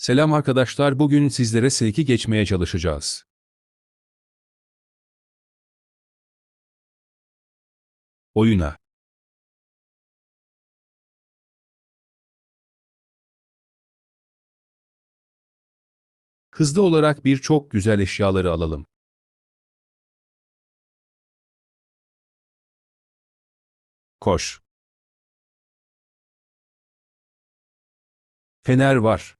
Selam arkadaşlar bugün sizlere S2 geçmeye çalışacağız. Oyuna. Hızlı olarak birçok güzel eşyaları alalım. Koş. Fener var.